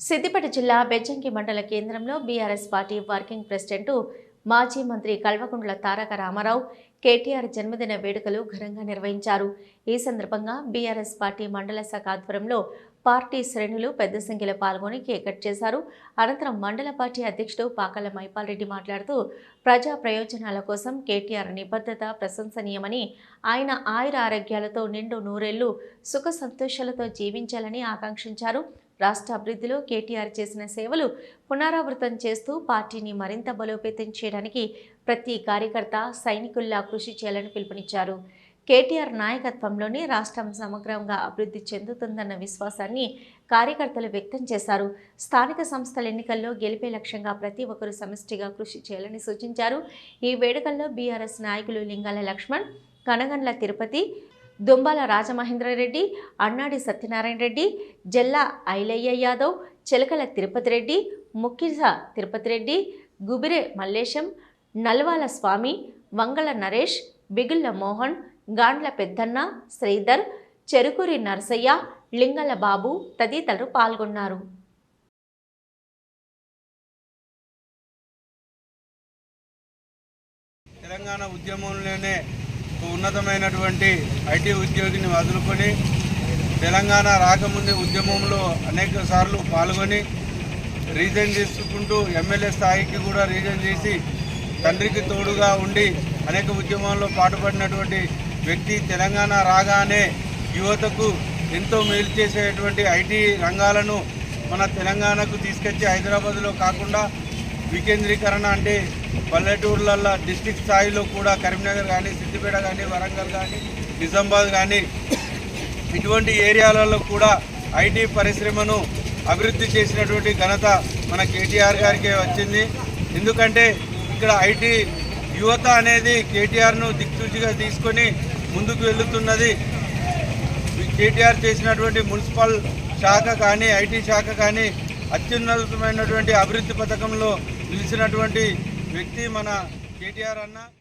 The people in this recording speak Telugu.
సిద్దిపేట జిల్లా బెజ్జంకి మండల కేంద్రంలో బీఆర్ఎస్ పార్టీ వర్కింగ్ ప్రెసిడెంట్ మాజీ మంత్రి కల్వకుంట్ల తారక రామారావు కేటీఆర్ జన్మదిన వేడుకలు ఘనంగా నిర్వహించారు. ఈ సందర్భంగా బీఆర్ఎస్ పార్టీ మండల శాఖ ఆధ్వర్యంలో పార్టీ శ్రేణులు పెద్ద సంఖ్యలో పాల్గొని కేక్ కట్ చేశారు. అనంతరం మండల పార్టీ అధ్యక్షుడు పాకల మైపాల్ రెడ్డి మాట్లాడుతూ ప్రజా ప్రయోజనాల కోసం కేటీఆర్ నిబద్ధత ప్రశంసనీయమని ఆయన ఆయుర ఆరోగ్యాలతో నిండు నూరేళ్ళు సుఖ సంతోషాలతో జీవించాలని ఆకాంక్షించారు. రాష్ట్ర అభివృద్ధిలో కేటీఆర్ చేసిన సేవలు పునరావృతం చేస్తూ పార్టీని మరింత బలోపేతం చేయడానికి ప్రతి కార్యకర్త సైనికుల్లా కృషి చేయాలని పిలుపునిచ్చారు. కేటీఆర్ నాయకత్వంలోనే రాష్ట్రం సమగ్రంగా అభివృద్ధి చెందుతుందన్న విశ్వాసాన్ని కార్యకర్తలు వ్యక్తం చేశారు. స్థానిక సంస్థల ఎన్నికల్లో గెలిపే లక్ష్యంగా ప్రతి ఒక్కరూ సమిష్టిగా కృషి చేయాలని సూచించారు. ఈ వేడుకల్లో బీఆర్ఎస్ నాయకులు లింగాల లక్ష్మణ్ కనగండ్ల తిరుపతి దుంబాల రాజమహేంద్రరెడ్డి అన్నాడి సత్యనారాయణ రెడ్డి జల్లా ఐలయ్య యాదవ్ చిలకల తిరుపతి రెడ్డి ముక్కిస తిరుపతి రెడ్డి గుబిరే మల్లేశం నల్వాల స్వామి వంగళ నరేష్ బిగుళ్ళ మోహన్ గాండ్ల పెద్దన్న శ్రీధర్ చెరుకూరి నరసయ్య లింగల బాబు తదితరులు పాల్గొన్నారు. తెలంగాణ ఉద్యమంలోనే ఉన్నతమైనటువంటి ఐటీ ఉద్యోగిని వదులుకొని తెలంగాణ రాకముందే ఉద్యమంలో అనేక సార్లు పాల్గొని రీజన్ చేసుకుంటూ ఎమ్మెల్యే స్థాయికి కూడా రీజన్ చేసి తండ్రికి తోడుగా ఉండి అనేక ఉద్యమాల్లో పాటుపడినటువంటి వ్యక్తి తెలంగాణ రాగానే యువతకు ఎంతో మేలు చేసేటువంటి ఐటీ రంగాలను మన తెలంగాణకు తీసుకొచ్చి హైదరాబాద్లో కాకుండా వికేంద్రీకరణ అంటే పల్లెటూర్లల్లో డిస్టిక్ స్థాయిలో కూడా కరీంనగర్ కానీ సిద్దిపేట కానీ వరంగల్ కానీ నిజామాబాద్ కానీ ఇటువంటి ఏరియాలలో కూడా ఐటీ పరిశ్రమను అభివృద్ధి చేసినటువంటి ఘనత మన కేటీఆర్ గారికే వచ్చింది. ఎందుకంటే ఇక్కడ ఐటీ యువత అనేది కేటీఆర్ను దిక్సూచిగా తీసుకొని ముందుకు వెళుతున్నది. కేటీఆర్ చేసినటువంటి మున్సిపల్ శాఖ కానీ ఐటీ శాఖ కానీ అత్యున్నతమైనటువంటి అభివృద్ధి పథకంలో నిలిచినటువంటి వ్యక్తి మన కేటీఆర్ అన్న.